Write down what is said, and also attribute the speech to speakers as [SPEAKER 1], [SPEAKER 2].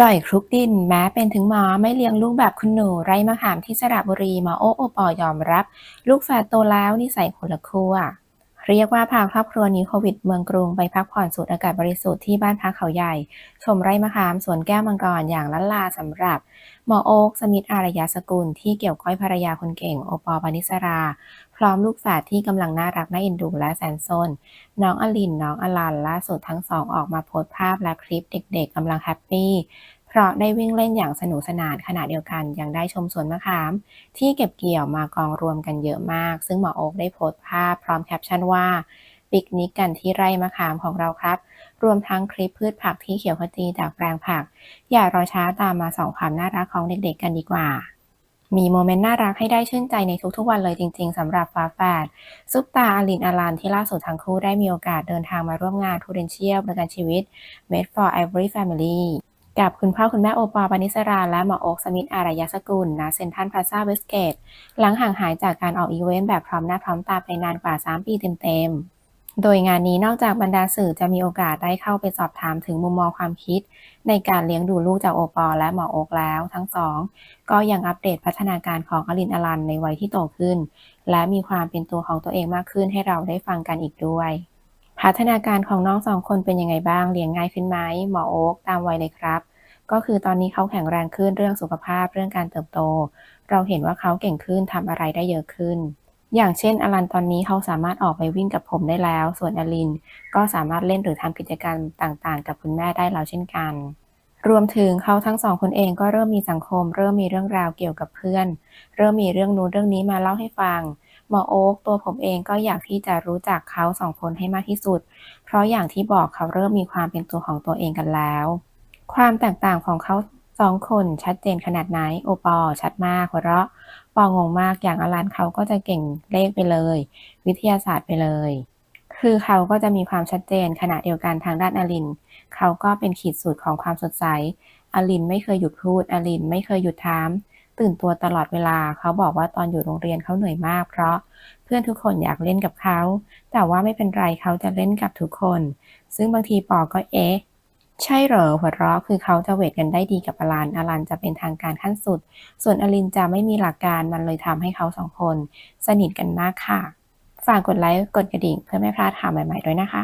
[SPEAKER 1] ร่อยคลุกดินแม้เป็นถึงหมอไม่เลี้ยงลูกแบบคุณหนูไร้มะขามที่สระบุรีหมอโอ๊โอปอยอมรับ ลูกแฝดโตแล้วนิสัยคนละขั้ว เรียกว่าพาครอบครัวนี้โควิดเมืองกรุงไปพักผ่อนสูดอากาศบริสุทธิ์ที่บ้านพักเขาใหญ่ ชมไร่มะขามสวนแก้วมังกรอย่างล้านลาสำหรับหมอโอ๊กสมิธอารยาสกุล ที่เกี่ยวก้อยภรรยาคนเก่งโอปอล์ปานิสรา พร้อมลูกแฝดที่กำลังน่ารักน่าเอ็นดูและแสนซนน้องอลินน้องอลันล่าสุดทั้งสองออกมาโพสต์ภาพและคลิปเด็กๆกำลังแฮปปี้ ราะได้วิ่งเล่นอย่างสนุกสนานขณะเดียวกันยังได้ชมสวนมะขาม ที่เก็บเกี่ยวมากองรวมกันเยอะมาก ซึ่งหมอโอ๊กได้โพสต์ภาพพร้อมแคปชั่นว่าปิกนิกกันที่ไร่มะขามของเราครับ รวมทั้งคลิปพืชผักที่เขียวขจีจากแปลงผัก อย่ารอช้าตามมาส่องความน่ารักของเด็กๆกันดีกว่า มีโมเมนต์น่ารักให้ได้ชื่นใจในทุกๆวันเลยจริงๆสำหรับฟ้าแฝดซุปตาอลินอลันที่ล่าสุดทั้งคู่ได้มีโอกาสเดินทางมาร่วมงาน Prudential ประกันชีวิต Made for Every Family กับคุณพ่อคุณแม่โอปอล์ปานิสรา และหมอโอ๊กสมิธอารยสกุลณเซนทรัลพลาซ่าเวสเกต หลังห่างหายจากการออกอีเวนต์แบบพร้อมหน้าพร้อมตาไปนานกว่า 3 ปีเต็มๆ โดยงานนี้นอกจากบรรดาสื่อจะมีโอกาสได้เข้าไปสอบถามถึงมุมมองความคิด ในการเลี้ยงดูลูกจากโอปอล์และหมอโอ๊กแล้ว ทั้งสอง ก็ยังอัปเดตพัฒนาการของอลินอลันในวัยที่โตขึ้น และมีความเป็นตัวของตัวเองมากขึ้นให้เราได้ฟังกันอีกด้วย พัฒนาการของน้องสองคนเป็นยังไงบ้างเลี้ยงง่ายขึ้นไหมหมอโอ๊กตามวัยเลยครับ ก็คือตอนนี้เขาแข็งแรงขึ้นเรื่องสุขภาพเรื่องการเติบโต เราเห็นว่าเขาเก่งขึ้นทำอะไรได้เยอะขึ้น อย่างเช่นอลันตอนนี้เขาสามารถออกไปวิ่งกับผมได้แล้ว ส่วนอลิน ก็สามารถเล่นหรือทำกิจกรรมต่างๆ กับคุณแม่ได้แล้วเช่นกัน รวมถึงเขาทั้งสองคนเองก็เริ่มมีสังคม เริ่มมีเรื่องราวเกี่ยวกับเพื่อน เริ่มมีเรื่องนู้นเรื่องนี้มาเล่าให้ฟัง หมอโอ๊กตัวผมเองก็อยากที่จะรู้จักเขาสองคนให้มากที่สุด เพราะอย่างที่บอกเขาเริ่มมีความเป็นตัวของตัวเองกันแล้ว ความแตกต่างของเขาสองคนชัดเจนขนาดไหน โอปอ ชัดมากหัวเราะปองงมากอย่างอลันเขาก็จะเก่งเลขไปเลย วิทยาศาสตร์ไปเลย คือเขาก็จะมีความชัดเจนขณะเดียวกันทางด้านอลิน เขาก็เป็นขีดสุดของความสดใสอลินไม่เคยหยุดพูดอลินไม่เคยหยุดถาม ตื่นตัวตลอดเวลา เขาบอกว่าตอนอยู่โรงเรียนเขาเหนื่อยมาก เพราะเพื่อนทุกคนอยากเล่นกับเขา แต่ว่าไม่เป็นไรเขาจะเล่นกับทุกคน ซึ่งบางทีปอก็เอ๊ะใช่เหรอหัวเราะคือเขาจะเวทกันได้ดีกับอลันอลันจะเป็นทางการขั้นสุด ส่วนอลินจะไม่มีหลักการมันเลยทำให้เขาสองคน สนิทกันมากค่ะ ฝากกดไลค์กดกระดิ่งเพื่อไม่พลาดข่าวใหม่ๆด้วยนะคะ